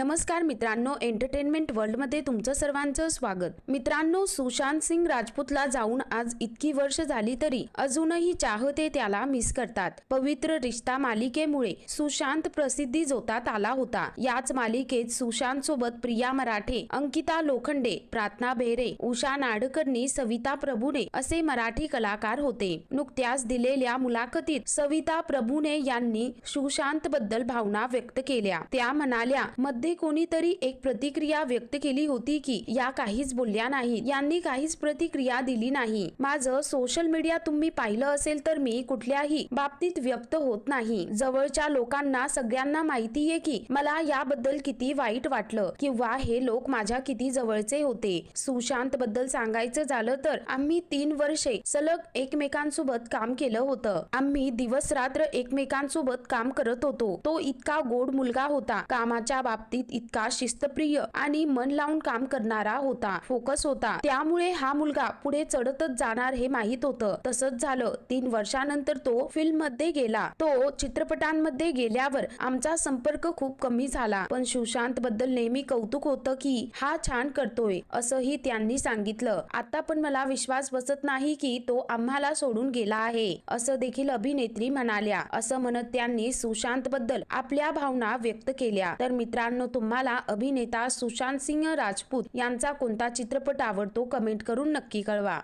नमस्कार मित्रांनो एंटरटेनमेंट वर्ल्डमध्ये तुमचं सर्वांचं स्वागत. मित्रांनो सुशांत सिंग राजपूतला जाऊन आज इतकी वर्ष झाली तरी अजूनही चाहते त्याला मिस करतात. पवित्र रिश्ता मालिकेमुळे सुशांत प्रसिद्धी जोतात आला होता. याच मालिकेत सुशांत सोबत प्रिया मराठे अंकिता लोखंडे प्रार्थना भेरे उषा नाडकर्णी सविता प्रभुने असे मराठी कलाकार होते. नुकत्याच दिलेल्या मुलाखतीत सविता प्रभुने यांनी सुशांत बद्दल भावना व्यक्त केल्या. त्या म्हणाल्या मध्ये कोणीतरी एक प्रतिक्रिया व्यक्त केली होती की या काहीच बोलल्या नाही यांनी काहीच प्रतिक्रिया दिली नाही. माझं सोशल मीडिया तुम्ही पाहिलं असेल तर मी कुठल्याही बाबतीत व्यक्त होत नाही. जवळच्या लोकांना सगळ्यांना माहितीये की मला याबद्दल किती वाईट वाटलं किंवा हे लोक माझ्या किती जवळचे होते. सुशांत बद्दल सांगायचं झालं तर आम्ही तीन वर्षे सलग एकमेकांसोबत काम केलं होतं. आम्ही दिवस रात्र एकमेकांसोबत काम करत होतो. तो इतका गोड मुलगा होता. कामाच्या बाबतीत इतका शिस्तप्रिय आणि मन लावून काम करणारा होता फोकस होता. त्यामुळे हा मुलगा पुढे चढतच जाणार हे माहीत होतं. तसंच झालं. तीन वर्षानंतर तो फिल्ममध्ये गेला. तो चित्रपटांमध्ये गेल्यावर आमचा संपर्क खूप कमी झाला. पण सुशांत बद्दल नेहमी कौतुक होतं की हा छान करतोय असंही त्यांनी सांगितलं. आता पण मला विश्वास बसत नाही की तो आम्हाला सोडून गेला आहे असं देखील अभिनेत्री म्हणाल्या. असं म्हणत त्यांनी सुशांत बद्दल आपल्या भावना व्यक्त केल्या. तर मित्रांनो मित्रांनो तुम्हाला अभिनेता सुशांत सिंह राजपूत यांचा कोणता चित्रपट आवडतो कमेंट करून नक्की कळवा.